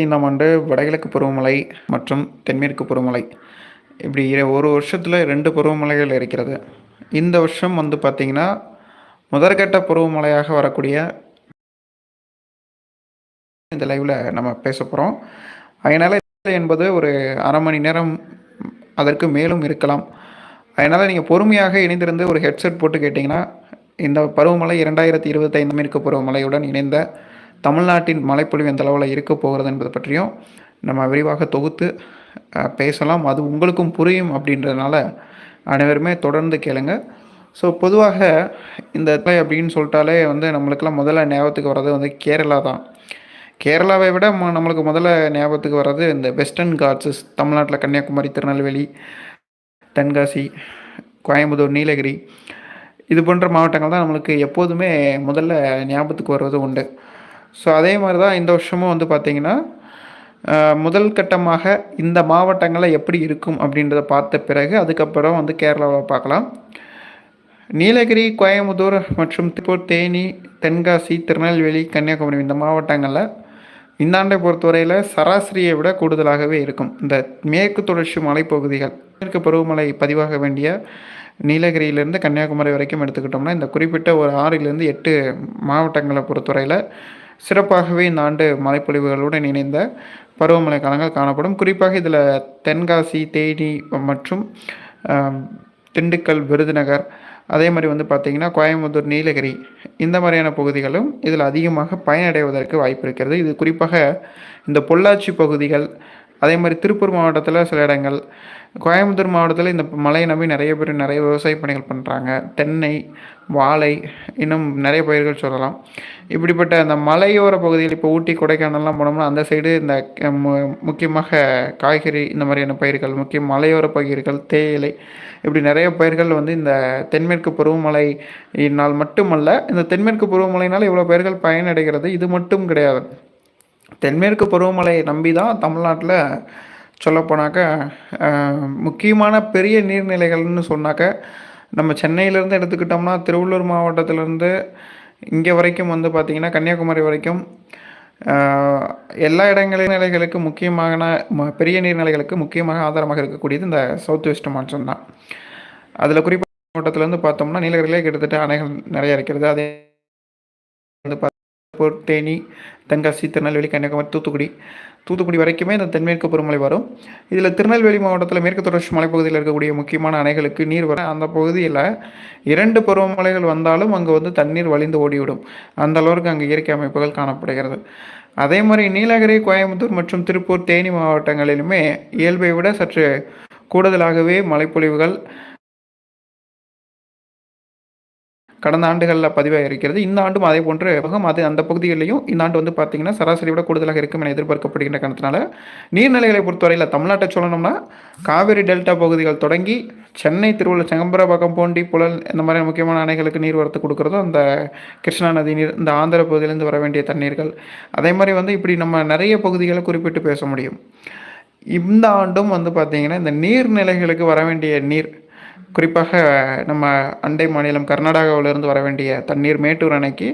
ஐந்தாம் ஆண்டு வடகிழக்கு பருவமழை மற்றும் தென்மேற்கு பருவமழை. இப்படி ஒரு வருஷத்தில் ரெண்டு பருவமழைகள் இருக்கிறது. இந்த வருஷம் வந்து பார்த்திங்கன்னா முதற்கட்ட பருவமழையாக வரக்கூடிய இந்த லைவில் நம்ம பேச போகிறோம் அதனால் என்பது ஒரு அரை மணி நேரம் அதற்கு மேலும் இருக்கலாம். அதனால் நீங்கள் பொறுமையாக இணைந்திருந்து ஒரு ஹெட்செட் போட்டு கேட்டிங்கன்னா இந்த பருவமழை இரண்டாயிரத்தி இருபத்தைந்து மேற்கு பருவமழையுடன் இணைந்த தமிழ்நாட்டின் மழைப்பொழிவு எந்த அளவில் இருக்க போகிறது என்பது பற்றியும் நம்ம விரிவாக தொகுத்து பேசலாம். அது உங்களுக்கும் புரியும் அப்படின்றதுனால அனைவருமே தொடர்ந்து கேளுங்க. ஸோ பொதுவாக இந்த இடத்துல அப்படின்னு சொல்லிட்டாலே வந்து நம்மளுக்கெல்லாம் முதல்ல ஞாபகத்துக்கு வர்றது வந்து கேரளா தான். கேரளாவை விட ம- நம்மளுக்கு முதல்ல ஞாபகத்துக்கு வர்றது இந்த வெஸ்டர்ன் காட்ஸஸ் தமிழ்நாட்டில் கன்னியாகுமரி திருநெல்வேலி தென்காசி கோயம்புத்தூர் நீலகிரி இது போன்ற மாவட்டங்கள் தான் நம்மளுக்கு எப்போதுமே முதல்ல ஞாபகத்துக்கு வருவது உண்டு. ஸோ அதே மாதிரி தான் இந்த வருஷமும் வந்து பார்த்திங்கன்னா முதல் கட்டமாக இந்த மாவட்டங்களில் எப்படி இருக்கும் அப்படின்றத பார்த்த பிறகு அதுக்கப்புறம் வந்து கேரளாவில் பார்க்கலாம். நீலகிரி கோயம்புத்தூர் மற்றும் திருப்பூர் தேனி தென்காசி திருநெல்வேலி கன்னியாகுமரி இந்த மாவட்டங்களில் இந்த ஆண்டை பொறுத்தவரையில் சராசரியை விட கூடுதலாகவே இருக்கும். இந்த மேற்கு தொடர்ச்சி மலைப்பகுதிகள் மேற்கு பருவமழை பதிவாக வேண்டிய நீலகிரியிலேருந்து கன்னியாகுமரி வரைக்கும் எடுத்துக்கிட்டோம்னா இந்த குறிப்பிட்ட ஒரு ஆறிலிருந்து எட்டு மாவட்டங்களை பொறுத்தவரையில் சிறப்பாகவே இந்த ஆண்டு மழைப்பொழிவுகளுடன் இணைந்த பருவமழை காலங்கள் காணப்படும். குறிப்பாக இதில் தென்காசி தேனி மற்றும் திண்டுக்கல் விருதுநகர் அதே மாதிரி வந்து பார்த்திங்கன்னா கோயம்புத்தூர் நீலகிரி இந்த மாதிரியான பகுதிகளும் இதில் அதிகமாக பயனடைவதற்கு வாய்ப்பு இருக்கிறது. இது குறிப்பாக இந்த பொள்ளாச்சி பகுதிகள் அதே மாதிரி திருப்பூர் மாவட்டத்தில் சில இடங்கள் கோயம்புத்தூர் மாவட்டத்தில் இந்த மலையை நம்பி நிறைய பேர் நிறைய விவசாய பணிகள் பண்ணுறாங்க தென்னை வாழை இன்னும் நிறைய பயிர்கள் சொல்லலாம். இப்படிப்பட்ட அந்த மலையோர பகுதியில் இப்போ ஊட்டி கொடைக்கானல்லாம் போனோம்னா அந்த சைடு இந்த மு- முக்கியமாக காய்கறி இந்த மாதிரியான பயிர்கள் முக்கிய மலையோர பயிர்கள் தேயிலை இப்படி நிறைய பயிர்கள் வந்து இந்த தென்மேற்கு பருவமழையினால் மட்டுமல்ல இந்த தென்மேற்கு பருவமழையினால் இவ்வளோ பயிர்கள் பயனடைகிறது. இது மட்டும் கிடையாது. தென்மேற்கு பருவமழையை நம்பி தான் தமிழ்நாட்டில் சொல்லப்போனாக்க முக்கியமான பெரிய நீர்நிலைகள்னு சொன்னாக்க நம்ம சென்னையிலேருந்து எடுத்துக்கிட்டோம்னா திருவள்ளூர் மாவட்டத்திலேருந்து இங்கே வரைக்கும் வந்து பார்த்திங்கன்னா கன்னியாகுமரி வரைக்கும் எல்லா இடங்களின் நிலைகளுக்கு முக்கியமான ம- பெரிய நீர்நிலைகளுக்கு முக்கியமாக ஆதாரமாக இருக்கக்கூடியது இந்த சவுத் வெஸ்ட் மான்சூன் தான். அதில் குறிப்பாக மாவட்டத்திலேருந்து பார்த்தோம்னா நீலகிரியிலே கிட்டத்தட்ட அணைகள் நிறைய இருக்கிறது. அதே வந்து திருப்பூர் தேனி தென்காசி திருநெல்வேலி கன்னியாகுமரி தூத்துக்குடி. தூத்துக்குடி வரைக்குமே இந்த தென்மேற்கு பருவமழை வரும். இதில் திருநெல்வேலி மாவட்டத்தில் மேற்கு தொடர்ச்சி மலைப்பகுதியில் இருக்கக்கூடிய முக்கியமான அணைகளுக்கு நீர் வர அந்த பகுதியில் இரண்டு பருவமழைகள் வந்தாலும் அங்கே வந்து தண்ணீர் வழிந்து ஓடிவிடும். அந்த அளவுக்கு அங்கே இயற்கை அமைப்புகள் காணப்படுகிறது. அதே மாதிரி நீலகிரி கோயம்புத்தூர் மற்றும் திருப்பூர் தேனி மாவட்டங்களிலுமே இயல்பை விட சற்று கூடுதலாகவே மழைப்பொழிவுகள் கடந்த ஆண்டுகளில் பதிவாக இருக்கிறது. இந்த ஆண்டும் அதே போன்று அது அந்த பகுதிகளிலையும் இந்த ஆண்டு வந்து பார்த்தீங்கன்னா சராசரி விட கூடுதலாக இருக்கும் என எதிர்பார்க்கப்படுகின்ற காரணத்தினால நீர்நிலைகளை பொறுத்தவரையில் தமிழ்நாட்டை சொல்லணும்னா காவிரி டெல்டா பகுதிகள் தொடங்கி சென்னை திருவள்ளூர் செங்கம்பரபாக்கம் போண்டி புழல் இந்த மாதிரி முக்கியமான அணைகளுக்கு நீர் வரத்து கொடுக்குறதும் அந்த கிருஷ்ணா நதி நீர் இந்த ஆந்திர பகுதியிலேருந்து வர வேண்டிய தண்ணீர்கள். அதே மாதிரி வந்து இப்படி நம்ம நிறைய பகுதிகளை குறிப்பிட்டு பேச முடியும். இந்த ஆண்டும் வந்து பார்த்திங்கன்னா இந்த நீர்நிலைகளுக்கு வர வேண்டிய நீர் குறிப்பாக நம்ம அண்டை மாநிலம் கர்நாடகாவிலிருந்து வர வேண்டிய தண்ணீர் மேட்டூர் அணைக்கு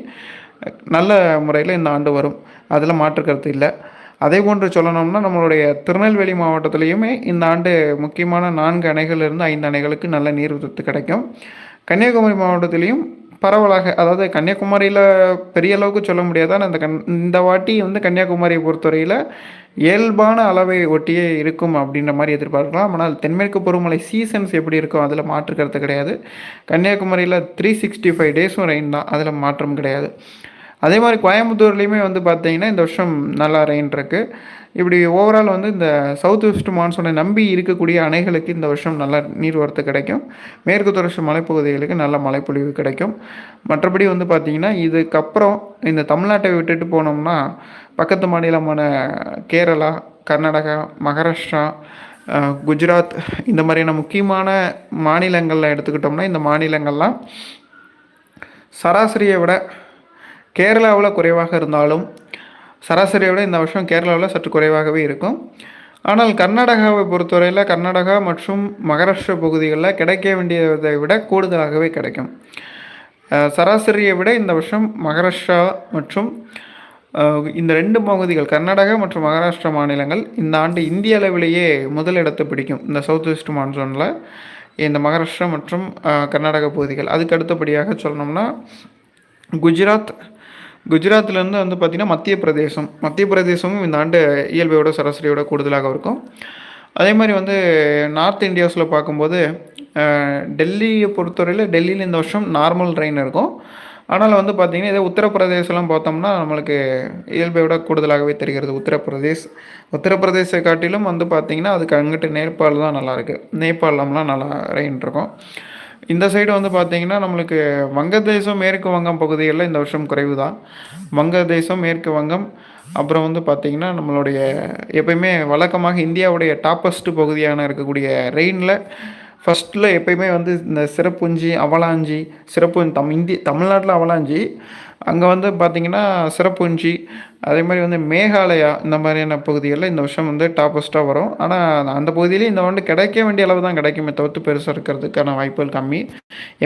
நல்ல முறையில் இந்த ஆண்டு வரும். அதில் மாற்று கருத்து இல்லை. அதே போன்று சொல்லணும்னா நம்மளுடைய திருநெல்வேலி மாவட்டத்திலையுமே இந்த ஆண்டு முக்கியமான நான்கு அணைகள் இருந்து ஐந்து அணைகளுக்கு நல்ல நீர் வரத்து கிடைக்கும். கன்னியாகுமரி மாவட்டத்திலையும் பரவலாக அதாவது கன்னியாகுமரியில் பெரிய அளவுக்கு சொல்ல முடியாது. ஆனால் இந்த கண் இந்த வாட்டி வந்து கன்னியாகுமரியை பொறுத்தவரையில் இயல்பான அளவை ஒட்டியே இருக்கும் அப்படின்ற மாதிரி எதிர்பார்க்கலாம். ஆனால் தென்மேற்கு பருவமழை சீசன்ஸ் எப்படி இருக்கும் அதில் மாற்று கருத்து கிடையாது. கன்னியாகுமரியில் த்ரீ சிக்ஸ்டி ஃபைவ் டேஸும் ரெயின் தான். அதில் மாற்றம் கிடையாது. அதே மாதிரி கோயம்புத்தூர்லேயுமே வந்து பார்த்தீங்கன்னா இந்த வருஷம் நல்லா ரெயின் இருக்கு. இப்படி ஓவரால் வந்து இந்த சவுத் வெஸ்ட் மான்சூனை நம்பி இருக்கக்கூடிய அணைகளுக்கு இந்த வருஷம் நல்ல நீர் வரத்து கிடைக்கும். மேற்கு தொடர்ச்சி மலைப்பகுதிகளுக்கு நல்ல மழைப்பொழிவு கிடைக்கும். மற்றபடி வந்து பார்த்திங்கன்னா இதுக்கப்புறம் இந்த தமிழ்நாட்டை விட்டுட்டு போனோம்னா பக்கத்து மாநிலமான கேரளா கர்நாடகா மகாராஷ்டிரா குஜராத் இந்த மாதிரியான முக்கியமான மாநிலங்களில் எடுத்துக்கிட்டோம்னா இந்த மாநிலங்கள்லாம் சராசரியை விட கேரளாவில் குறைவாக இருந்தாலும் சராசரியை விட இந்த வருஷம் கேரளாவில் சற்று குறைவாகவே இருக்கும். ஆனால் கர்நாடகாவை பொறுத்தவரையில் கர்நாடகா மற்றும் மகாராஷ்டிரா பகுதிகளில் கிடைக்க வேண்டியதை விட கூடுதலாகவே கிடைக்கும். சராசரியை விட இந்த வருஷம் மகாராஷ்டிரா மற்றும் இந்த ரெண்டு பகுதிகள் கர்நாடகா மற்றும் மகாராஷ்டிரா மாநிலங்கள் இந்த ஆண்டு இந்திய அளவிலேயே முதலிடத்தை பிடிக்கும். இந்த சவுத் வெஸ்ட் மான்சூனில் இந்த மகாராஷ்டிரா மற்றும் கர்நாடக கர்நாடகா பகுதிகள். அதுக்கு அடுத்தபடியாக சொல்லணும்னா குஜராத் குஜராத்லேருந்து வந்து பார்த்திங்கன்னா மத்திய பிரதேசம் மத்திய பிரதேசமும் இந்த ஆண்டு இயல்பையோட சராசரியோட கூடுதலாக இருக்கும். அதே மாதிரி வந்து நார்த் இந்தியாஸில் பார்க்கும்போது டெல்லியை பொறுத்தவரையில் டெல்லியில் இந்த வருஷம் நார்மல் ரெயின் இருக்கும். ஆனால் வந்து பார்த்திங்கன்னா இதே உத்தரப்பிரதேசலாம் பார்த்தோம்னா நம்மளுக்கு இயல்பை விட கூடுதலாகவே தெரிகிறது உத்தரப்பிரதேஷ். உத்தரப்பிரதேசை காட்டிலும் வந்து பார்த்திங்கன்னா அதுக்கு அங்கிட்டு நேபாள் தான் நல்லாயிருக்கு நேபாளம்லாம் நல்லா ரெயின் இருக்கும். இந்த சைடு வந்து பார்த்தீங்கன்னா நம்மளுக்கு வங்கதேசம் மேற்கு வங்கம் பகுதிகளில் இந்த வருஷம் குறைவு தான் வங்கதேசம் மேற்கு வங்கம் அப்புறம் வந்து பார்த்தீங்கன்னா நம்மளுடைய எப்பயுமே வழக்கமாக இந்தியாவுடைய டாப்பஸ்ட் பகுதியான இருக்கக்கூடிய ரெயினில் ஃபஸ்ட்டில் எப்பயுமே வந்து இந்த சிறப்புஞ்சி அவலாஞ்சி சிறப்பு தம் இந்தி தமிழ்நாட்டில் அவலாஞ்சி அங்கே வந்து பார்த்திங்கன்னா சிறப்புஞ்சி அதே மாதிரி வந்து மேகாலயா இந்த மாதிரியான பகுதிகளில் இந்த வருஷம் வந்து டாப்பஸ்ட்டாக வரும். ஆனால் அந்த பகுதியிலே இந்த ஆண்டு கிடைக்க வேண்டிய அளவு தான் கிடைக்குமே தவிர்த்து பெருசாக இருக்கிறதுக்கான வாய்ப்புகள் கம்மி.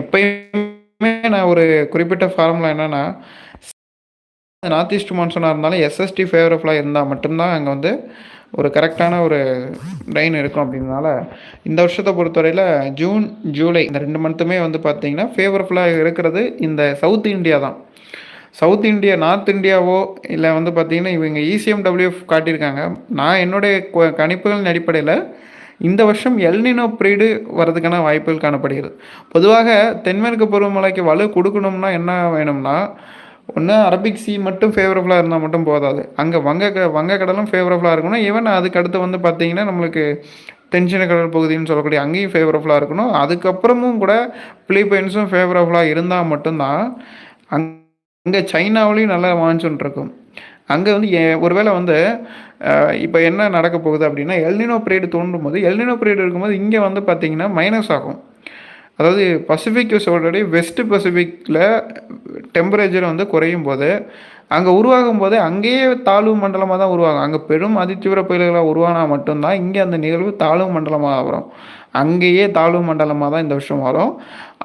எப்பயுமே நான் ஒரு குறிப்பிட்ட ஃபார்முலா என்னென்னா நார்த் ஈஸ்ட் மான்சூனாக இருந்தாலும் எஸ்எஸ்டி ஃபேவரபுளாக இருந்தால் மட்டும்தான் அங்கே வந்து ஒரு கரெக்டான ஒரு ரெயின் இருக்கும் அப்படின்றனால இந்த வருஷத்தை பொறுத்தவரையில் ஜூன் ஜூலை இந்த ரெண்டு மந்த்துமே வந்து பார்த்தீங்கன்னா ஃபேவரபுளாக இருக்கிறது இந்த சவுத் இந்தியா தான். சவுத் இந்தியா நார்த் இந்தியாவோ இல்லை வந்து பார்த்திங்கன்னா இவங்க E இசிஎம்டபிள்யூஎஃப் காட்டியிருக்காங்க. நான் என்னுடைய கணிப்புகளின் அடிப்படையில் இந்த வருஷம் எல்னினோ பிரீடு வரதுக்கான வாய்ப்புகள் காணப்படுகிறது. பொதுவாக தென்மேற்கு பருவமழைக்கு வலு கொடுக்கணும்னா என்ன வேணும்னா ஒன்று அரபிக் சி மட்டும் ஃபேவரபுளாக இருந்தால் மட்டும் போதாது. அங்கே வங்க வங்கக்கடலும் ஃபேவரபுளாக இருக்கணும். ஈவன் அதுக்கு அடுத்து வந்து பார்த்திங்கன்னா நம்மளுக்கு தென்சீன கடல் பகுதின்னு சொல்லக்கூடிய அங்கேயும் ஃபேவரபுளாக இருக்கணும். அதுக்கப்புறமும் கூட பிலிப்பைன்ஸும் ஃபேவரபுளாக இருந்தால் மட்டும்தான் அங் அங்கே சைனாவிலையும் நல்லா மான்சூன் இருக்கும். அங்கே வந்து ஒருவேளை வந்து இப்போ என்ன நடக்க போகுது அப்படின்னா எல்னினோ பீரியட் தோன்றும் போது எல்னினோ பீரியட் இருக்கும்போது இங்கே வந்து பார்த்திங்கன்னா மைனஸ் ஆகும். அதாவது பசிபிக் ஆல்ரெடி வெஸ்ட் பசிபிக்கில் டெம்பரேச்சர் வந்து குறையும் போது அங்கே உருவாகும் போது அங்கேயே தாழ்வு மண்டலமாக தான் உருவாகும். அங்கே பெரும் அதிதீவிர புயல்களாக உருவானா மட்டும்தான் இங்கே அந்த நிகழ்வு தாழ்வு மண்டலமாக வரும். அங்கேயே தாழ்வு மண்டலமாக தான் இந்த வருஷம் வரும்.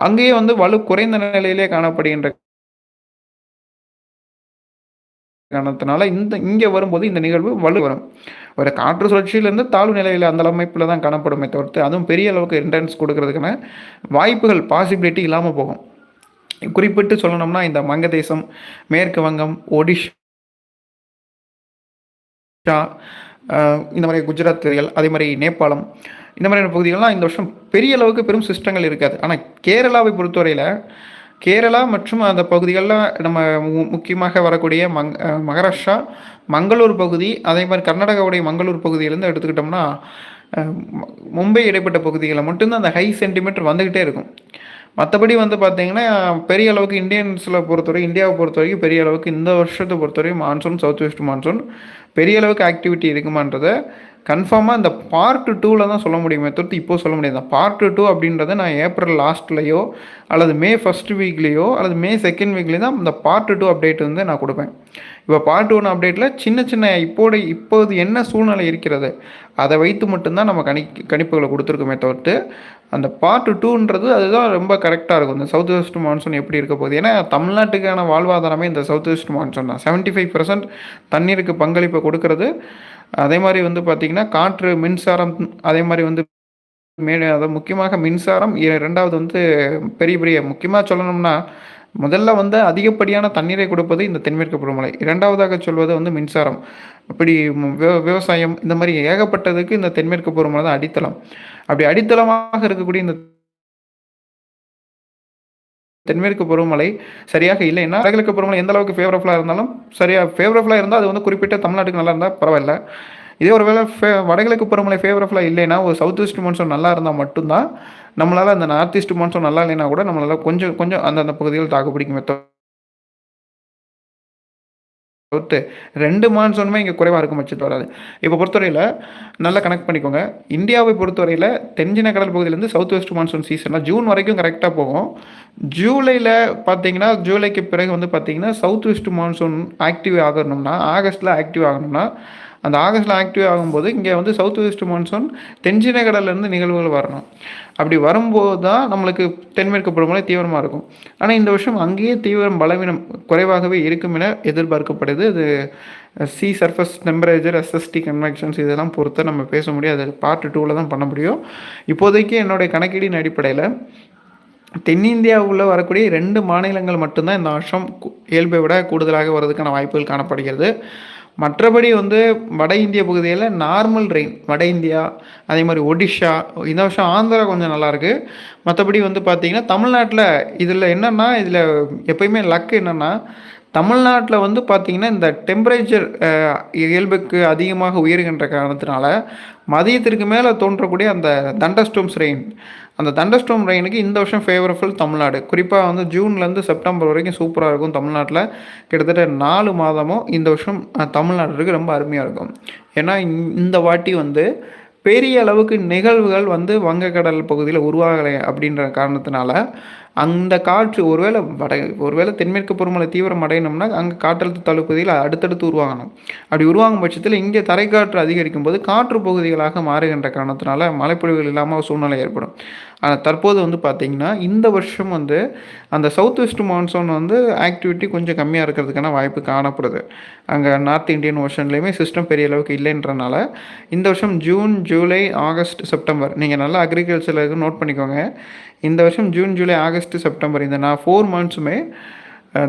அங்கேயே வந்து வலு குறைந்த நிலையிலே காணப்படுகின்ற காரணத்தினால இந்த இங்கே வரும்போது இந்த நிகழ்வு வலு வரும். ஒரு காற்று சுழற்சியிலேருந்து தாழ்வு நிலையில் அந்த அமைப்பில் தான் காணப்படுமே தவிர்த்து அதுவும் பெரிய அளவுக்கு இன்டென்ஸ் கொடுக்கறதுக்கான வாய்ப்புகள் பாசிபிலிட்டி இல்லாமல் போகும். குறிப்பிட்டு சொல்லணும்னா இந்த வங்கதேசம் மேற்கு வங்கம் ஒடிஷா இந்த மாதிரி குஜராத்கள் அதே மாதிரி நேபாளம் இந்த மாதிரியான பகுதிகள்லாம் இந்த வருஷம் பெரிய அளவுக்கு பெரும் சிஸ்டங்கள் இருக்காது. ஆனால் கேரளாவை பொறுத்தவரையில் கேரளா மற்றும் அந்த பகுதிகளில் நம்ம மு- முக்கியமாக வரக்கூடிய மங் மகாராஷ்டிரா மங்களூர் பகுதி அதே மாதிரி கர்நாடகாவுடைய மங்களூர் பகுதியிலேருந்து எடுத்துக்கிட்டோம்னா மும்பை இடைப்பட்ட பகுதிகளில் மட்டும்தான் அந்த ஹை சென்டிமீட்டர் வந்துக்கிட்டே இருக்கும். மற்றபடி வந்து பார்த்தீங்கன்னா பெரிய அளவுக்கு இந்தியன்ஸில் பொறுத்தவரை இந்தியாவை பொறுத்த வரைக்கும் பெரிய அளவுக்கு இந்த வருஷத்தை பொறுத்தவரைக்கும் மான்சூன் சவுத் வெஸ்ட் மான்சூன் பெரிய அளவுக்கு ஆக்டிவிட்டி இருக்குமான்றதை கன்ஃபார்மாக இந்த பார்ட் டூவில் தான் சொல்ல முடியுமே தவிர்த்து இப்போ சொல்ல முடியாது. பார்ட் டூ அப்படின்றத நான் ஏப்ரல் லாஸ்ட்லேயோ அல்லது மே ஃபஸ்ட் வீக்லேயோ அல்லது மே செகண்ட் வீக்லேயோ தான் இந்த பார்ட் டூ அப்டேட் வந்து நான் கொடுப்பேன். இப்போ பார்ட் ஒன் அப்டேட்டில் சின்ன சின்ன இப்போது இப்போது என்ன சூழ்நிலை இருக்கிறது அதை வைத்து மட்டும்தான் நம்ம கணி கணிப்புகளை கொடுத்துருக்கோமே தவிர்த்து அந்த பார்ட் டூன்றது அதுதான் ரொம்ப கரெக்டாக இருக்கும். இந்த சவுத் வெஸ்ட் மான்சூன் எப்படி இருக்க போகுது? ஏன்னா தமிழ்நாட்டுக்கான வாழ்வாதாரமே இந்த சவுத் வெஸ்ட் மான்சூன் தான். செவன்ட்டி ஃபைவ் பர்சன்ட் தண்ணீருக்கு பங்களிப்பை கொடுக்கறது. அதே மாதிரி வந்து பார்த்திங்கன்னா காற்று மின்சாரம் அதே மாதிரி வந்து மே அதாவது முக்கியமாக மின்சாரம் ரெண்டாவது வந்து பெரிய பெரிய முக்கியமாக சொல்லணும்னா முதல்ல வந்து அதிகப்படியான தண்ணீரை கொடுப்பது இந்த தென்மேற்கு பருவமழை. இரண்டாவதாக சொல்வது வந்து மின்சாரம். அப்படி விவ- விவசாயம் இந்த மாதிரி ஏகப்பட்டதுக்கு இந்த தென்மேற்கு பருவமழை தான் அடித்தளம். அப்படி அடித்தளமாக இருக்கக்கூடிய இந்த தென்மேற்கு பருவமழை சரியாக இல்லைன்னா வடகிழக்கு பருவமழை எந்த அளவுக்கு ஃபேவரபுளாக இருந்தாலும் சரியாக ஃபேவரபுளாக இருந்தால் அது வந்து குறிப்பிட்ட தமிழ்நாட்டுக்கு நல்லா இருந்தால் பரவாயில்ல. இதே ஒரு வேளை ஃபே வடகிழக்கு பருவமழை ஃபேவரபுளாக இல்லைன்னா ஒரு சவுத் ஈஸ்ட் மான்சூன் நல்லா இருந்தால் மட்டும்தான் நம்மளால் அந்த நார்த் ஈஸ்ட் மான்சூன் நல்லா இல்லைன்னா கூட நம்மளால் கொஞ்சம் கொஞ்சம் அந்தந்த பகுதிகள் தாக்கு பிடிக்குமே தவிர்த்து ரெண்டு மான்சூனுமே இங்கே குறைவாக இருக்கும் பட்சத்தில் வராது. இப்போ பொறுத்தவரையில் நல்லா கனெக்ட் பண்ணிக்கோங்க. இந்தியாவை பொறுத்தவரையில் தென்சின கடல் பகுதியிலேருந்து சவுத் வெஸ்ட் மான்சூன் சீசன்லாம் ஜூன் வரைக்கும் கரெக்டாக போகும். ஜூலையில் பார்த்தீங்கன்னா ஜூலைக்கு பிறகு வந்து பார்த்தீங்கன்னா சவுத் வெஸ்ட் மான்சூன் ஆக்டிவ் ஆகணும்னா ஆகஸ்ட்டில் ஆக்டிவ் ஆகணும்னா அந்த ஆகஸ்ட்டில் ஆக்டிவ் ஆகும்போது இங்கே வந்து சவுத் வெஸ்ட் மான்சூன் தென்சின கடல்லேருந்து நிகழ்வுகள் வரணும். அப்படி வரும்போது தான் நம்மளுக்கு தென்மேற்கு பருவமழை தீவிரமாக இருக்கும். ஆனால் இந்த வருஷம் அங்கேயே தீவிரம் பலவீனம் குறைவாகவே இருக்கும் என எதிர்பார்க்கப்படுது. அது sea surface temperature S S T convections இதெல்லாம் பொறுத்து நம்ம பேச முடியும். அது பார்ட் டூவில் தான் பண்ண முடியும். இப்போதைக்கு என்னுடைய கணக்கீடின் அடிப்படையில் தென்னிந்தியாவுக்குள்ளே வரக்கூடிய ரெண்டு மாநிலங்கள் மட்டும்தான் இந்த வருஷம் இயல்பை விட கூடுதலாக வர்றதுக்கான வாய்ப்புகள் காணப்படுகிறது. மற்றபடி வந்து வட இந்திய பகுதியில் நார்மல் ரெயின் வட இந்தியா அதே மாதிரி ஒடிஷா இந்த வருஷம் ஆந்திரா கொஞ்சம் நல்லாயிருக்கு மற்றபடி வந்து பார்த்திங்கன்னா தமிழ்நாட்டில் இதில் என்னென்னா இதில் எப்பயுமே லக் என்னென்னா தமிழ்நாட்டில் வந்து பார்த்திங்கன்னா இந்த டெம்பரேச்சர் இயல்புக்கு அதிகமாக உயர்கின்ற காரணத்தினால மதியத்திற்கு மேலே தோன்றக்கூடிய அந்த தண்டஸ்டோம்ஸ் ரெயின் அந்த தண்டஸ்டோம் ரெயினுக்கு இந்த வருஷம் ஃபேவரபுல் தமிழ்நாடு. குறிப்பாக வந்து ஜூன்லேருந்து செப்டம்பர் வரைக்கும் சூப்பராக இருக்கும் தமிழ்நாட்டில். கிட்டத்தட்ட நாலு மாதமும் இந்த வருஷம் தமிழ்நாட்டுக்கு ரொம்ப அருமையாக இருக்கும். ஏன்னா இந்த வாட்டி வந்து பெரிய அளவுக்கு நிகழ்வுகள் வந்து வங்கக்கடல் பகுதியில் உருவாகலை அப்படின்ற காரணத்தினால அந்த காற்று ஒருவேளை வட ஒருவேளை தென்மேற்கு பருவமழை தீவிரம் அடையணும்னா அங்கே காற்றழுத்த தழுப்பதில் அடுத்தடுத்து உருவாகணும். அப்படி உருவாகும் பட்சத்தில் இங்கே தரைக்காற்று அதிகரிக்கும் போது காற்று பகுதிகளாக மாறுகின்ற காரணத்தினால மழைப்பொழிவுகள் இல்லாமல் சூழ்நிலை ஏற்படும். ஆனால் தற்போது வந்து பார்த்திங்கன்னா இந்த வருஷம் வந்து அந்த சவுத் வெஸ்ட் மான்சூன் வந்து ஆக்டிவிட்டி கொஞ்சம் கம்மியாக இருக்கிறதுக்கான வாய்ப்பு காணப்படுது. அங்கே நார்த் இந்தியன் ஓஷன்லேயுமே சிஸ்டம் பெரிய அளவுக்கு இல்லைன்றனால இந்த வருஷம் ஜூன் ஜூலை ஆகஸ்ட் செப்டம்பர் நீங்கள் நல்லா அக்ரிகல்ச்சரில் எதுவும் நோட் பண்ணிக்கோங்க. இந்த வருஷம் ஜூன் ஜூலை ஆகஸ்ட் செப்டம்பர் இந்த நான் ஃபோர் மந்த்ஸுமே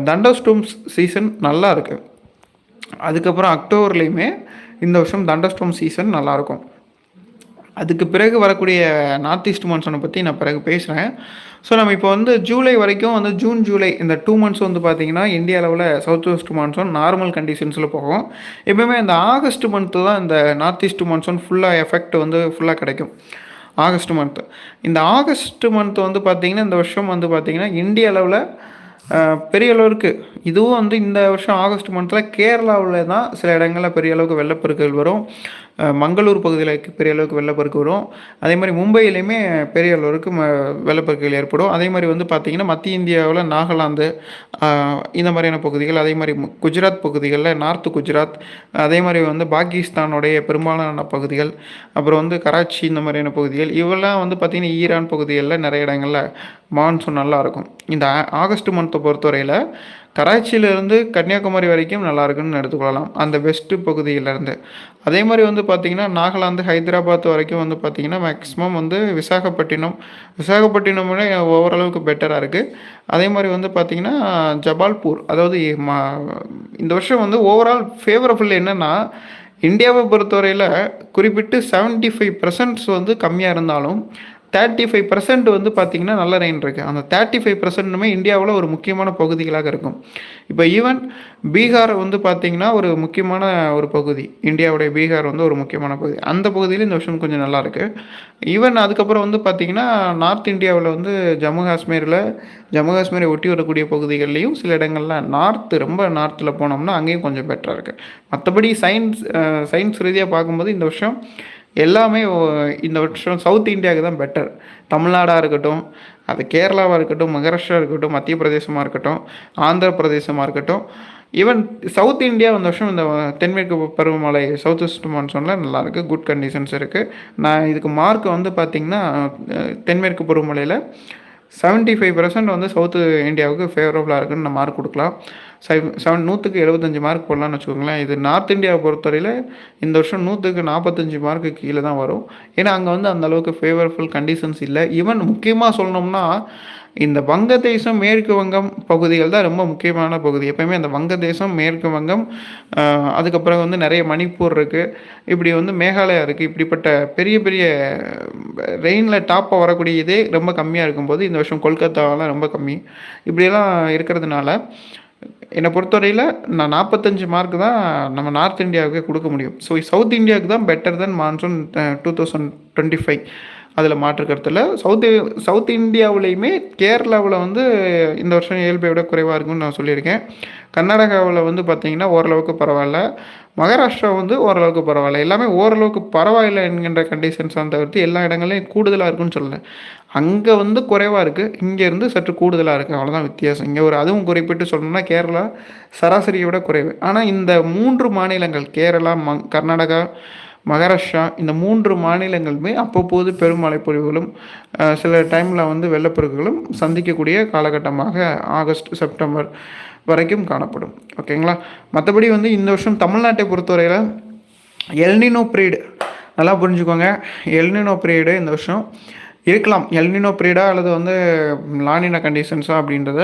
தண்டஸ்டோம்ஸ் சீசன் நல்லா இருக்குது அதுக்கப்புறம் அக்டோபர்லேயுமே இந்த வருஷம் தண்டஸ்டோம் சீசன் நல்லாயிருக்கும் அதுக்கு பிறகு வரக்கூடிய நார்த் ஈஸ்ட் மான்சூனை பற்றி நான் பிறகு பேசுகிறேன் ஸோ நம்ம இப்போ வந்து ஜூலை வரைக்கும் வந்து ஜூன் ஜூலை இந்த டூ மந்த்ஸ் வந்து பார்த்திங்கன்னா இந்தியா அளவில் சவுத் வெஸ்ட் மான்சூன் நார்மல் கண்டிஷன்ஸில் போகும். எப்பவுமே இந்த ஆகஸ்ட் மந்த்து தான் இந்த நார்த் ஈஸ்ட் மான்சூன் ஃபுல்லாக எஃபெக்ட் வந்து ஃபுல்லாக கிடைக்கும். ஆகஸ்ட் மந்த்து இந்த ஆகஸ்ட் மந்த் வந்து பார்த்திங்கன்னா இந்த வருஷம் வந்து பார்த்திங்கன்னா இந்திய அளவில் பெரிய அளவிற்கு இதுவும் வந்து இந்த வருஷம் ஆகஸ்ட் மந்தில் கேரளாவில் தான் சில இடங்களில் பெரிய அளவுக்கு வெள்ளப்பெருக்குகள் வரும். மங்களூர் பகுதியில் பெரிய அளவுக்கு வெள்ளப்பெருக்கு வரும். அதே மாதிரி மும்பையிலையுமே பெரிய அளவுக்கு ம வெள்ளப்பெருக்குகள் ஏற்படும். அதே மாதிரி வந்து பார்த்திங்கன்னா மத்திய இந்தியாவில் நாகாலாந்து இந்த மாதிரியான பகுதிகள் அதே மாதிரி குஜராத் பகுதிகளில் நார்த்து குஜராத் அதே மாதிரி வந்து பாகிஸ்தானுடைய பெரும்பாலான பகுதிகள் அப்புறம் வந்து கராச்சி இந்த மாதிரியான பகுதிகள் இவெல்லாம் வந்து பார்த்திங்கன்னா ஈரான் பகுதிகளில் நிறைய இடங்களில் மான்சூன் நல்லாயிருக்கும் இந்த ஆகஸ்ட் மந்த்தை பொறுத்தவரையில் கராச்சியிலேருந்து கன்னியாகுமரி வரைக்கும் நல்லா இருக்குன்னு எடுத்துக்கொள்ளலாம். அந்த வெஸ்ட்டு பகுதியிலேருந்து. அதே மாதிரி வந்து பார்த்திங்கன்னா நாகாலாந்து ஹைதராபாத் வரைக்கும் வந்து பார்த்திங்கன்னா மேக்ஸிமம் வந்து விசாகப்பட்டினம். விசாகப்பட்டினமே ஓரளவுக்கு பெட்டராக இருக்குது அதே மாதிரி வந்து பார்த்திங்கன்னா ஜபால்பூர். அதாவது இந்த வருஷம் வந்து ஓவரால் ஃபேவரபுள் என்னென்னா இந்தியாவை பொறுத்தவரையில் குறிப்பிட்டு செவன்ட்டி ஃபைவ் பர்சன்ட்ஸ் வந்து கம்மியாக இருந்தாலும் தேர்ட்டி ஃபைவ் பர்சன்ட் வந்து பார்த்திங்கன்னா நல்ல ரெயின் இருக்குது அந்த தேர்ட்டி ஃபைவ் பர்சன்ட்டுமே இந்தியாவில் ஒரு முக்கியமான பகுதிகளாக இருக்கும். இப்போ ஈவன் பீகார் வந்து பார்த்திங்கன்னா ஒரு முக்கியமான ஒரு பகுதி. இந்தியாவுடைய பீகார் வந்து ஒரு முக்கியமான பகுதி. அந்த பகுதியில் இந்த வருஷம் கொஞ்சம் நல்லா இருக்குது ஈவன் அதுக்கப்புறம் வந்து பார்த்திங்கன்னா நார்த் இந்தியாவில் வந்து ஜம்மு காஷ்மீரில் ஜம்மு காஷ்மீரை ஒட்டி வரக்கூடிய பகுதிகள்லேயும் சில இடங்களில் நார்த்து ரொம்ப நார்த்தில் போனோம்னா அங்கேயும் கொஞ்சம் பெட்டராக இருக்குது மற்றபடி சயின்ஸ் சயின்ஸ் ரீதியாக பார்க்கும்போது இந்த வருஷம் எல்லாமே இந்த வருஷம் சவுத் இந்தியாவுக்கு தான் பெட்டர் தமிழ்நாடாக இருக்கட்டும் அது கேரளாவாக இருக்கட்டும் மகாராஷ்டிரா இருக்கட்டும் மத்திய பிரதேசமாக இருக்கட்டும் ஆந்திர பிரதேசமாக இருக்கட்டும். ஈவன் சவுத் இந்தியா இந்த வருஷம் இந்த தென்மேற்கு பருவமழை சவுத் வெஸ்ட் மான்சூனில் நல்லாயிருக்கு குட் கண்டிஷன்ஸ் இருக்குது நான் இதுக்கு மார்க் வந்து பார்த்திங்கன்னா தென்மேற்கு பருவமழையில் செவன்ட்டி ஃபைவ் பர்சன்ட் வந்து சவுத்து இந்தியாவுக்கு ஃபேவரபுளாக இருக்குன்னு நான் மார்க் கொடுக்கலாம். செவன் நூற்றுக்கு எழுபத்தஞ்சி மார்க் போடலான்னு வச்சுக்கோங்களேன். இது நார்த் இந்தியாவை பொறுத்தவரையில் இந்த வருஷம் நூற்றுக்கு நாற்பத்தஞ்சு மார்க்கு கீழே தான் வரும். ஏன்னா அங்கே வந்து அந்தளவுக்கு ஃபேவரபுல் கண்டிஷன்ஸ் இல்லை. ஈவன் முக்கியமாக சொல்லணும்னா இந்த வங்கதேசம் மேற்கு வங்கம் பகுதிகள் தான் ரொம்ப முக்கியமான பகுதி. எப்போயுமே அந்த வங்கதேசம் மேற்கு வங்கம் அதுக்கப்புறம் வந்து நிறைய மணிப்பூர் இருக்குது இப்படி வந்து மேகாலயா இருக்குது இப்படிப்பட்ட பெரிய பெரிய ரெயினில் டாப்பாக வரக்கூடிய இதே ரொம்ப கம்மியாக இருக்கும்போது இந்த வருஷம் கொல்கத்தாவெலாம் ரொம்ப கம்மி. இப்படியெல்லாம் இருக்கிறதுனால என்னை பொறுத்தவரையில் நான் நாற்பத்தஞ்சு மார்க் தான் நம்ம நார்த் இந்தியாவுக்கு கொடுக்க முடியும். ஸோ சவுத் இந்தியாவுக்கு தான் பெட்டர் தென் monsoon two thousand twenty five அதில் மாற்றுக்கருத்தில் சவுத் சவுத் இந்தியாவிலையுமே கேரளாவில் வந்து இந்த வருஷம் இயல்பை விட குறைவாக இருக்குன்னு நான் சொல்லியிருக்கேன். கர்நாடகாவில் வந்து பார்த்திங்கன்னா ஓரளவுக்கு பரவாயில்ல. மகாராஷ்டிரா வந்து ஓரளவுக்கு பரவாயில்ல. எல்லாமே ஓரளவுக்கு பரவாயில்லை என்கின்ற கண்டிஷன்ஸ் தவிர்த்து எல்லா இடங்களையும் கூடுதலாக இருக்குன்னு சொல்லலை. அங்கே வந்து குறைவாக இருக்குது இங்கேருந்து சற்று கூடுதலாக இருக்குது அவ்வளோதான் வித்தியாசம். இங்கே ஒரு அதுவும் குறிப்பிட்டு சொல்லணும்னா கேரளா சராசரியை விட குறைவு. ஆனால் இந்த மூன்று மாநிலங்கள் கேரளா மங் கர்நாடகா மகாராஷ்டிரா இந்த மூன்று மாநிலங்களுமே அப்பப்போது பெருமழை பொழிவுகளும் சில டைமில் வந்து வெள்ளப்பெருக்குகளும் சந்திக்கக்கூடிய காலகட்டமாக ஆகஸ்ட் செப்டம்பர் வரைக்கும் காணப்படும். ஓகேங்களா மற்றபடி வந்து இந்த வருஷம் தமிழ்நாட்டை பொறுத்தவரையில் எல்னினோ பிரீடு நல்லா புரிஞ்சுக்கோங்க. எல்னினோ பிரீடு இந்த வருஷம் இருக்கலாம். எல்னினோ ப்ரீடா அல்லது வந்து லானினா கண்டிஷன்ஸா அப்படின்றத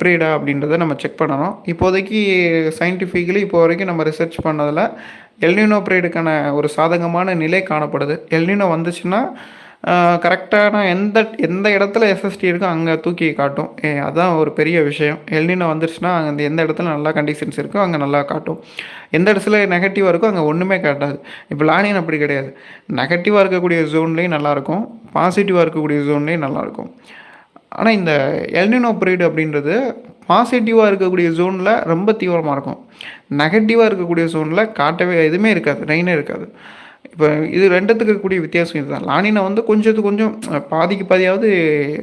ப்ரீடா அப்படின்றத நம்ம செக் பண்ணணும். இப்போதைக்கு சயின்டிஃபிக்கலி இப்போ வரைக்கும் நம்ம ரிசர்ச் பண்ணதில் எல்னினோ ப்ரீடுக்கான ஒரு சாதகமான நிலை காணப்படுது. எல்னினோ வந்துச்சுன்னா கரெக்டான எந்த எந்த இடத்துல எஸ்எஸ்டி இருக்கோ அங்கே தூக்கி காட்டும். ஏ அதுதான் ஒரு பெரிய விஷயம். எல்னினோ வந்துருச்சுன்னா அங்கே எந்த இடத்துல நல்லா கண்டிஷன்ஸ் இருக்கோ அங்கே நல்லா காட்டும். எந்த இடத்துல நெகட்டிவாக இருக்கோ அங்கே ஒன்றுமே காட்டாது. இப்போ லானியன் அப்படி கிடையாது. நெகட்டிவாக இருக்கக்கூடிய ஜோன்லேயும் நல்லாயிருக்கும். பாசிட்டிவாக இருக்கக்கூடிய ஜோன்லேயும் நல்லாயிருக்கும். ஆனால் இந்த எல்னினோ பிரீடு அப்படின்றது பாசிட்டிவாக இருக்கக்கூடிய ஜோனில் ரொம்ப தீவிரமாக இருக்கும். நெகட்டிவாக இருக்கக்கூடிய ஜோனில் காட்டவே எதுவுமே இருக்காது ரெயினே இருக்காது. இப்போ இது ரெண்டுத்துக்கு இருக்கக்கூடிய வித்தியாசம் இதுதான். லானினா வந்து கொஞ்சத்துக்கு கொஞ்சம் பாதிக்கு பாதியாவது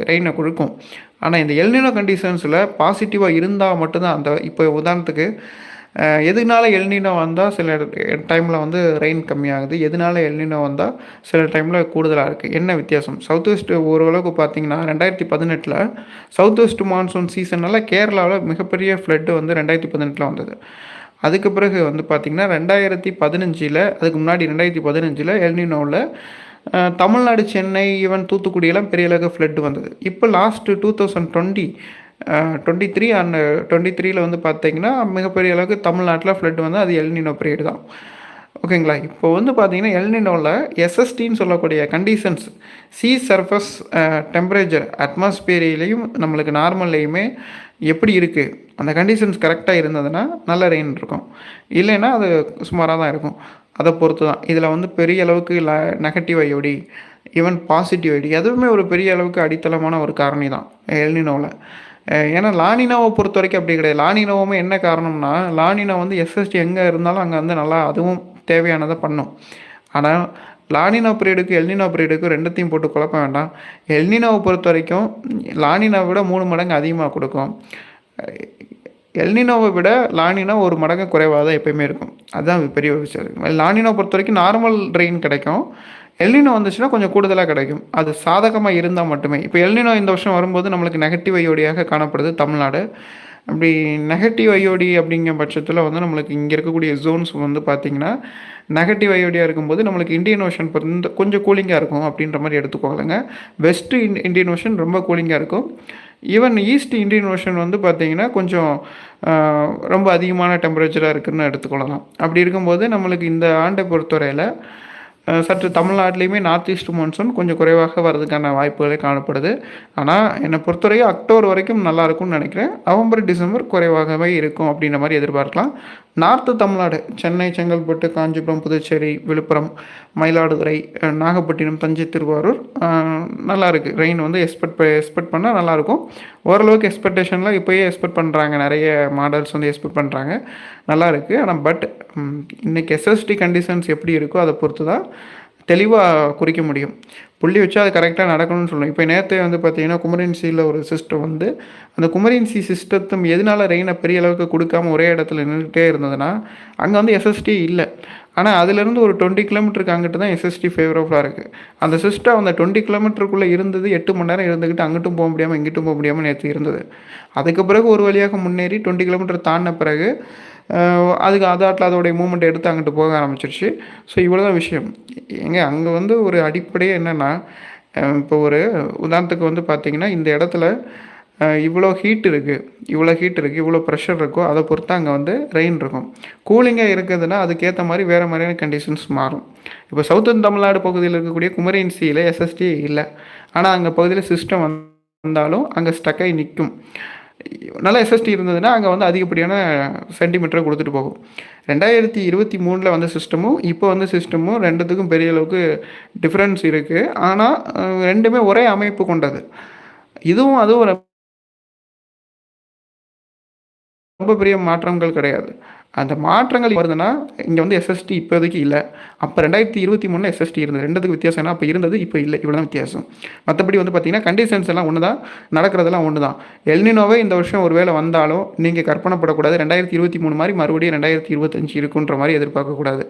ரெயினை கொடுக்கும். ஆனால் இந்த எல்னினோ கண்டிஷன்ஸில் பாசிட்டிவாக இருந்தால் மட்டும்தான் அந்த இப்போ உதாரணத்துக்கு எதுனால எல்னினோ வந்தால் சில டைமில் வந்து ரெயின் கம்மியாகுது. எதனால எல்னினோ வந்தால் சில டைமில் கூடுதலாக இருக்குது என்ன வித்தியாசம்? சவுத் வெஸ்ட் ஓரளவுக்கு பார்த்தீங்கன்னா ரெண்டாயிரத்தி பதினெட்டில் சவுத் வெஸ்ட் மான்சூன் சீசனால் கேரளாவில் மிகப்பெரிய ஃப்ளட்டு வந்து ரெண்டாயிரத்தி பதினெட்டில் வந்தது. அதுக்கு பிறகு வந்து பார்த்திங்கன்னா ரெண்டாயிரத்தி பதினஞ்சில் அதுக்கு முன்னாடி ரெண்டாயிரத்தி பதினஞ்சில் எல்னினோவில் தமிழ்நாடு சென்னை ஈவன் தூத்துக்குடியெல்லாம் பெரிய அளவுக்கு ஃப்ளட்டு வந்தது. இப்போ last two thousand twenty twenty three and twenty த்ரீல வந்து பார்த்தீங்கன்னா மிகப்பெரிய அளவுக்கு தமிழ்நாட்டில் ஃப்ளட் வந்து அது எல்னினோ பீரியட் தான். ஓகேங்களா இப்போ வந்து பார்த்தீங்கன்னா எல்னினோவில் எஸ்எஸ்டின்னு சொல்லக்கூடிய கண்டிஷன்ஸ் சி சர்ஃபஸ் டெம்பரேச்சர் அட்மாஸ்பியர்லேயும் நம்மளுக்கு நார்மல்லையுமே எப்படி இருக்குது அந்த கண்டிஷன்ஸ் கரெக்டாக இருந்ததுன்னா நல்ல ரெயின் இருக்கும். இல்லைன்னா அது சுமாராக தான் இருக்கும். அதை பொறுத்து தான். இதில் வந்து பெரிய அளவுக்கு ல negative IOD even positive IOD எதுவுமே ஒரு பெரிய அளவுக்கு அடித்தளமான ஒரு காரணி தான் எல்னினோவில் ஏன்னா லானினாவை பொறுத்த வரைக்கும் அப்படி கிடையாது. லானினாவும் என்ன காரணம்னா லானினா வந்து எஸ்எஸ்டி எங்கே இருந்தாலும் அங்கே வந்து நல்லா அதுவும் தேவையானதை பண்ணும். ஆனால் லானினோ பீரியடுக்கு எல்னினோ பீரியடுக்கு ரெண்டுத்தையும் போட்டு குழப்ப வேண்டாம். எல்னினாவை பொறுத்த வரைக்கும் லானினாவை விட மூணு மடங்கு அதிகமாக கொடுக்கும். எல்னினோவை விட லானினா ஒரு மடங்கு குறைவாக தான் எப்பயுமே இருக்கும். அதுதான் பெரிய விஷயம். லானினோ பொறுத்த வரைக்கும் நார்மல் ரெயின் கிடைக்கும். எல்னினோ வந்துச்சுன்னா கொஞ்சம் கூடுதலாக கிடைக்கும். அது சாதகமாக இருந்தால் மட்டுமே. இப்போ எல்னினோ இந்த வருஷம் வரும்போது நம்மளுக்கு நெகட்டிவ் ஐயோடியாக காணப்படுது தமிழ்நாடு. அப்படி நெகட்டிவ் ஐயோடி அப்படிங்கிற பட்சத்தில் வந்து நம்மளுக்கு இங்கே இருக்கக்கூடிய ஜோன்ஸ் வந்து பார்த்திங்கன்னா நெகட்டிவ் ஐயோடியாக இருக்கும்போது நம்மளுக்கு இந்தியன் ஓஷன் பிறந்த கொஞ்சம் கூலிங்காக இருக்கும் அப்படின்ற மாதிரி எடுத்துக்கோங்க வெஸ்ட்டு இந்தியன் ஓஷன் ரொம்ப கூலிங்காக இருக்கும். ஈவன் ஈஸ்ட் இந்தியன் ஓஷன் வந்து பார்த்திங்கன்னா கொஞ்சம் ரொம்ப அதிகமான டெம்பரேச்சராக இருக்குதுன்னு எடுத்துக்கொள்ளலாம். அப்படி இருக்கும்போது நம்மளுக்கு இந்த ஆண்டை பொறுத்தவரையில் சற்று தமிழ்நாட்டிலையுமே நார்த் ஈஸ்ட் மான்சூன் கொஞ்சம் குறைவாக வர்றதுக்கான வாய்ப்புகளே காணப்படுது. ஆனால் என்னை பொறுத்தவரைக்கும் அக்டோபர் வரைக்கும் நல்லா இருக்கும்னு நினைக்கிறேன். நவம்பர் டிசம்பர் குறைவாகவே இருக்கும் அப்படின்ற மாதிரி எதிர்பார்க்கலாம். நார்த்து தமிழ்நாடு சென்னை செங்கல்பட்டு காஞ்சிபுரம் புதுச்சேரி விழுப்புரம் மயிலாடுதுறை நாகப்பட்டினம் தஞ்சை திருவாரூர் நல்லா இருக்குது ரெயின் வந்து எக்ஸ்பெக்ட் எக்ஸ்பெக்ட் பண்ணால் நல்லாயிருக்கும் ஓரளவுக்கு எக்ஸ்பெக்டேஷனில் இப்போயே எக்ஸ்பெக்ட் பண்ணுறாங்க நிறைய மாடல்ஸ் வந்து எக்ஸ்பெக்ட் பண்ணுறாங்க நல்லா இருக்குது ஆனால் பட் இன்றைக்கி எஸ்எஸ்டி கண்டிஷன்ஸ் எப்படி இருக்கோ அதை பொறுத்து தான் தெளிவாக குறிக்க முடியும். புள்ளி வச்சா அது கரெக்டாக நடக்கணும்னு சொல்லணும். இப்போ நேற்றே வந்து பார்த்தீங்கன்னா குமரன்சியில் ஒரு சிஸ்டம் வந்து அந்த குமரன்சி சிஸ்டத்தும் எதனால ரெயினை பெரிய அளவுக்கு கொடுக்காம ஒரே இடத்துல நின்றுட்டே இருந்ததுன்னா அங்கே வந்து எஸ்எஸ்டி இல்லை. ஆனால் அதுலேருந்து ஒரு டுவெண்ட்டி கிலோமீட்டருக்கு அங்கிட்டு தான் எஸ்எஸ்டி ஃபேவரபுளாக இருக்குது அந்த சிஸ்டம் அந்த டுவெண்ட்டி கிலோமீட்டருக்குள்ளே இருந்தது எட்டு மணி நேரம் இருந்துக்கிட்டு அங்கிட்டும் போக முடியாமல் இங்கிட்டும் போக முடியாமல் நேற்று இருந்தது. அதுக்கு பிறகு ஒரு வழியாக முன்னேறி டுவெண்ட்டி கிலோமீட்டர் தாண்டின பிறகு அதுக்கு அதாட்டில் அதோடைய மூமெண்ட் எடுத்து அங்கிட்டு போக ஆரம்பிச்சிருச்சு. ஸோ இவ்வளோ தான் விஷயம். ஏங்க அங்கே வந்து ஒரு அடிப்படையே என்னென்னா இப்போ ஒரு உதாரணத்துக்கு வந்து பார்த்திங்கன்னா இந்த இடத்துல இவ்வளோ ஹீட் இருக்குது இவ்வளோ ஹீட் இருக்குது இவ்வளோ ப்ரெஷர் இருக்கோ அதை பொறுத்து அங்கே வந்து ரெயின் இருக்கும். கூலிங்காக இருக்குதுன்னா அதுக்கேற்ற மாதிரி வேறு மாதிரியான கண்டிஷன்ஸ் மாறும். இப்போ சவுத்தன் தமிழ்நாடு பகுதியில் இருக்கக்கூடிய குமரின் சியில் எஸ்எஸ்டி இல்லை. ஆனால் அங்கே பகுதியில் சிஸ்டம் வந்தாலும் அங்கே ஸ்டக்காகி நிற்கும். நல்ல எஸ்எஸ்டி இருந்ததுன்னா அங்கே வந்து அதிகப்படியான சென்டிமீட்டரை கொடுத்துட்டு போகும். ரெண்டாயிரத்தி இருபத்தி மூணில் வந்த சிஸ்டமும் இப்போ வந்து சிஸ்டமும் ரெண்டுத்துக்கும் பெரிய அளவுக்கு டிஃப்ரென்ஸ் இருக்குது ஆனால் ரெண்டுமே ஒரே அமைப்பு கொண்டது. இதுவும் அதுவும் ஒரு ரொம்ப பெரிய மாற்றங்கள் கிடையாது. அந்த மாற்றங்கள் வருதுன்னா இங்கே வந்து எஸ்எஸ்டி இப்போதைக்கு இல்லை. அப்போ ரெண்டாயிரத்தி இருபத்தி மூணில் எஸ்எஸ்டி இருந்தது. ரெண்டுத்துக்கு வித்தியாசம் என்ன? அப்போ இருந்தது இப்போ இல்லை. இவ்வளோ தான் வித்தியாசம். மற்றபடி வந்து பார்த்தீங்கன்னா கண்டிஷன்ஸ் எல்லாம் ஒன்று தான் நடக்கிறதெல்லாம் ஒன்று தான் எல்னினோவே இந்த வருஷம் ஒரு வேளை வந்தாலும் நீங்கள் கற்பனைப்படக்கூடாது. ரெண்டாயிரத்தி இருபத்தி மூணு மாதிரி மறுபடியும் ரெண்டாயிரத்தி இருபத்தஞ்சு இருக்குன்ற மாதிரி எதிர்பார்க்கக்கூடாது.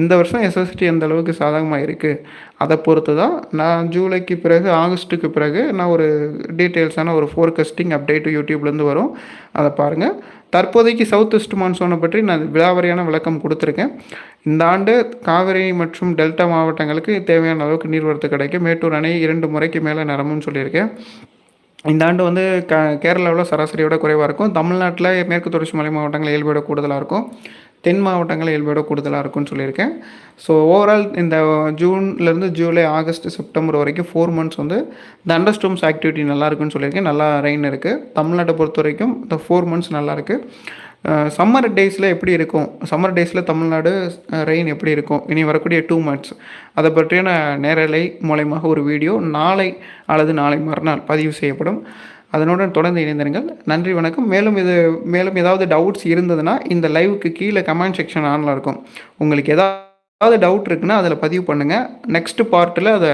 இந்த வருஷம் எஸ்எஸ்டி எந்த அளவுக்கு சாதகமாக இருக்குது அதை பொறுத்து தான் நான் ஜூலைக்கு பிறகு ஆகஸ்ட்டுக்கு பிறகு நான் ஒரு டீட்டெயில்ஸான ஒரு ஃபோர்கஸ்டிங் அப்டேட்டு யூடியூப்லேருந்து வரும். அதை பாருங்கள் தற்போதைக்கு சவுத் வெஸ்ட் மான்சூனை பற்றி நான் விலாவரியான விளக்கம் கொடுத்துருக்கேன். இந்த ஆண்டு காவிரி மற்றும் டெல்டா மாவட்டங்களுக்கு தேவையான அளவுக்கு நீர்வரத்து கிடைக்கும். மேட்டூர் அணை இரண்டு முறைக்கு மேலே நிரம்பும்னு சொல்லியிருக்கேன். இந்த ஆண்டு வந்து க கேரளாவில் சராசரியோட குறைவாக இருக்கும். தமிழ்நாட்டில் மேற்கு தொடர்ச்சி மலை மாவட்டங்கள் இயல்போட கூடுதலாக இருக்கும். தென் மாவட்டங்கள் இயல்போட கூடுதலாக இருக்கும்னு சொல்லியிருக்கேன். ஸோ ஓவரால் இந்த ஜூன்லேருந்து ஜூலை ஆகஸ்ட் செப்டம்பர் வரைக்கும் ஃபோர் மந்த்ஸ் வந்து இந்த அண்டர்ஸ்டோம்ஸ் ஆக்டிவிட்டி நல்லா இருக்குன்னு சொல்லியிருக்கேன். நல்லா ரெயின் இருக்குது தமிழ்நாட்டை பொறுத்த வரைக்கும் இந்த ஃபோர் மந்த்ஸ் நல்லா இருக்குது சம்மர் டேஸில் எப்படி இருக்கும்? சம்மர் டேஸில் தமிழ்நாடு ரெயின் எப்படி இருக்கும்? இனி வரக்கூடிய டூ மந்த்ஸ் அதை பற்றியான நேரலை மூலயமாக ஒரு வீடியோ நாளை அல்லது நாளை மறுநாள் பதிவு செய்யப்படும். அதனுடன் தொடர்ந்து இணைந்திருங்கள். நன்றி வணக்கம். மேலும் இது மேலும் ஏதாவது டவுட்ஸ் இருந்ததுன்னா இந்த லைவுக்கு கீழே கமெண்ட் செக்ஷன் ஆனில் இருக்கும். உங்களுக்கு ஏதாவது டவுட் இருக்குன்னா அதில் பதிவு பண்ணுங்கள் நெக்ஸ்ட் பார்ட்டில் அதை